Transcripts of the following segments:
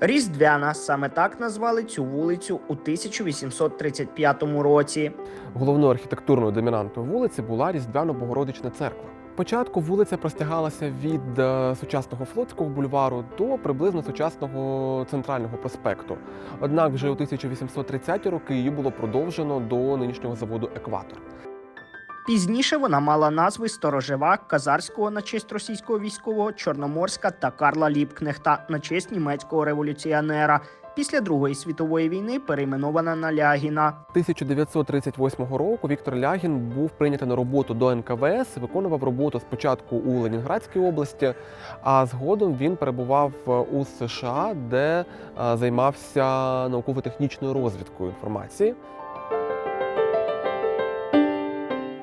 Різдвяна саме так назвали цю вулицю у 1835 році. Головною архітектурною домінантою вулиці була Різдвяно-Богородична церква. Спочатку вулиця простягалася від е, сучасного флотського бульвару до приблизно сучасного центрального проспекту. Однак вже у 1830-ті роки її було продовжено до нинішнього заводу Екватор. Пізніше вона мала назви Сторожева, Казарського на честь російського військового, Чорноморська та Карла Ліпкнехта на честь німецького революціонера. Після Другої світової війни перейменована на Лягіна. 1938 року Віктор Лягін був прийнятий на роботу до НКВС, виконував роботу спочатку у Ленінградській області, а згодом він перебував у США, де е, займався науково-технічною розвідкою інформації.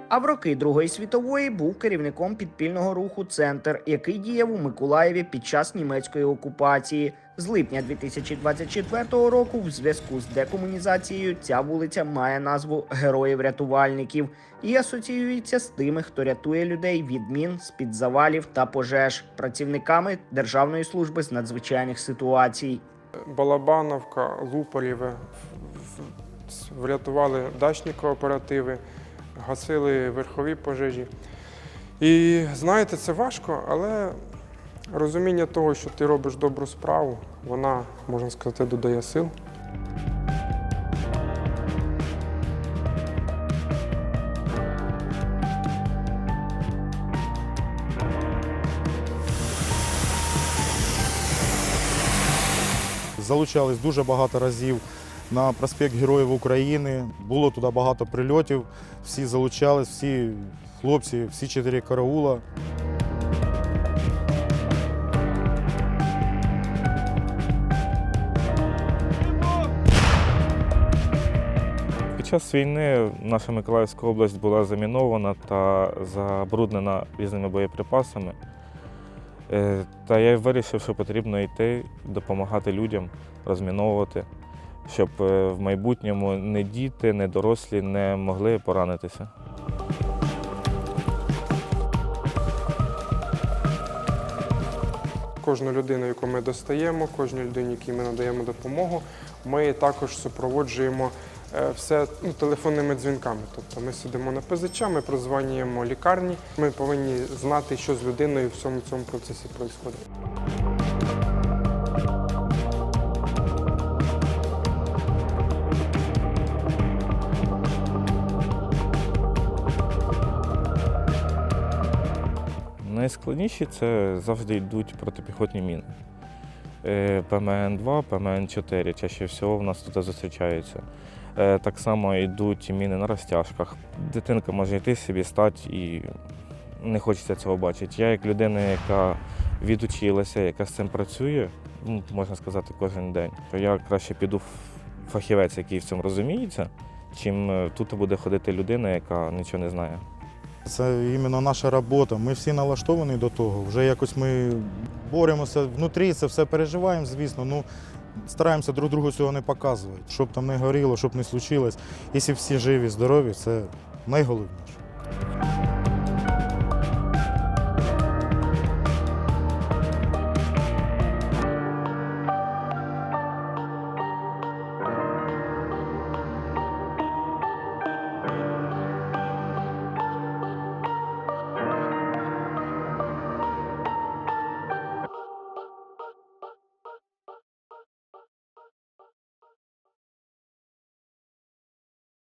А в роки Другої світової був керівником підпільного руху Центр, який діяв у Миколаєві під час німецької окупації. З липня 2024 року, в зв'язку з декомунізацією, ця вулиця має назву Героїв-рятувальників і асоціюється з тими, хто рятує людей від мін, з-під завалів та пожеж, працівниками Державної служби з надзвичайних ситуацій. Балабановка, Лупарєве врятували дачні кооперативи, гасили верхові пожежі. І знаєте, це важко, але розуміння того, що ти робиш добру справу, вона, можна сказати, додає сил. Залучались дуже багато разів на проспект Героїв України. Було туди багато прильотів. Всі залучались, всі хлопці, всі чотири караула. Під час війни наша Миколаївська область була замінована та забруднена різними боєприпасами. Е, Та я вирішив, що потрібно йти, допомагати людям розміновувати, щоб е, в майбутньому не діти, не дорослі не могли поранитися. Кожну людину, яку ми достаємо, кожній людині, якій ми надаємо допомогу, ми також супроводжуємо е, все ну, телефонними дзвінками. Тобто ми сидимо на ПЗЧ, ми прозванюємо лікарні. Ми повинні знати, що з людиною в всьому цьому процесі відбувається. Найскладніші це завжди йдуть протипіхотні міни. Е, ПМН-2, ПМН-4 чаще всього в нас тут зустрічаються. Е, Так само йдуть міни на розтяжках. Дитинка може йти собі стати і не хочеться цього бачити. Я як людина, яка відучилася, яка з цим працює, ну, можна сказати, кожен день, то я краще піду в фахівець, який в цьому розуміється, чим е, тут буде ходити людина, яка нічого не знає. Це іменно наша робота. Ми всі налаштовані до того. Вже якось ми боремося внутрі, це все переживаємо, звісно. Ну, стараємося друг другу цього не показувати. Щоб там не горіло, щоб не случилось. Якщо всі живі, здорові, це найголовніше.